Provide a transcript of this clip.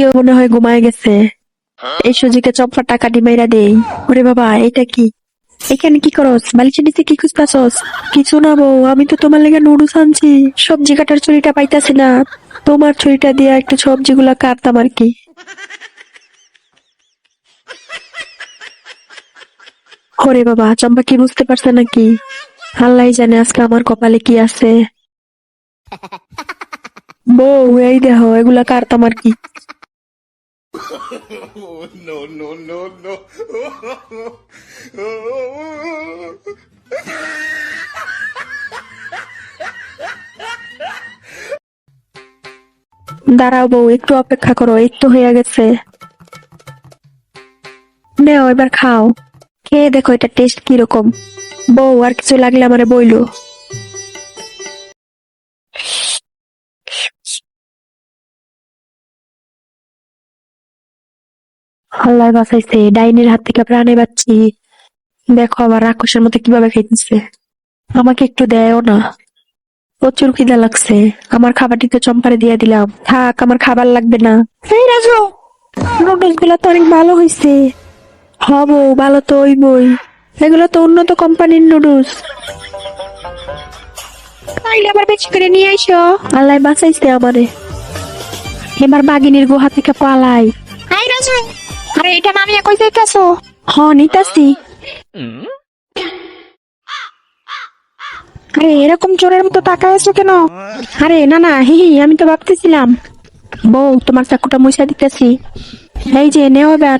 কেউ মনে হয় ঘুমায় গেছে। এই সুযোগে চম্পার টাকা ডিমাইরা দেই। ওরে বাবা, এটা কি? এখানে কি করস? বালিশের নিচে কি খুঁজতাছস? কিছু না বউ, আমি তো তোমার লেগে নুডলস আনছি। সবজি কাটার ছুরিটা পাইতাছি না। তোমার ছুরিটা দিয়ে একটু সবজিগুলা কাটতাম আর কি। ওরে বাবা, চম্পা কি বুঝতে পারছে নাকি? আল্লাহ জানে আজকে আমার কপালে কি আছে। বউ, এই দেখো, এগুলা কাটতাম আর কি। No, no, no, no. দাঁড়াও বউ একটু অপেক্ষা করো তো হয়ে গেছে। নেও এবার খাও। খেয়ে দেখো এটা টেস্ট কীরকম। বউ আর কিছু লাগলে আমারে বইলো। আল্লাহ বাঁচাইছে, ডাইনির হাত থেকে প্রাণে বাঁচছি। দেখো আবার রাক্ষসের মতো কীভাবে খাইতেছে। আমাকে একটু দেয়ও না। প্রচুর খিদা লাগছে। আমার খাবারটি তো চম্পারে দিয়ে দিলাম। থাক, আমার খাবার লাগবে না। এই রাজু নুডলস তো অনেক ভালো হয়েছে হব ভালো তো ওই বই এগুলো তো উন্নত কোম্পানির নুডলস তাইলে আবার বেশি করে নিয়ে আইসো। আল্লাহ বাঁচাইছে আমারে। এবার বাগিনীর গুহা থেকে পালাই। হাই রাজু। আরে, এটা হ নিতাছি। আরে, এরকম চোরের মতো তাকায় আছো কেন? আরে, না না, হি হি, আমি তো ভাবতেছিলাম। বউ, তোমার চাকুটা মুছা দিতেছি। এই যে, নেও এবার।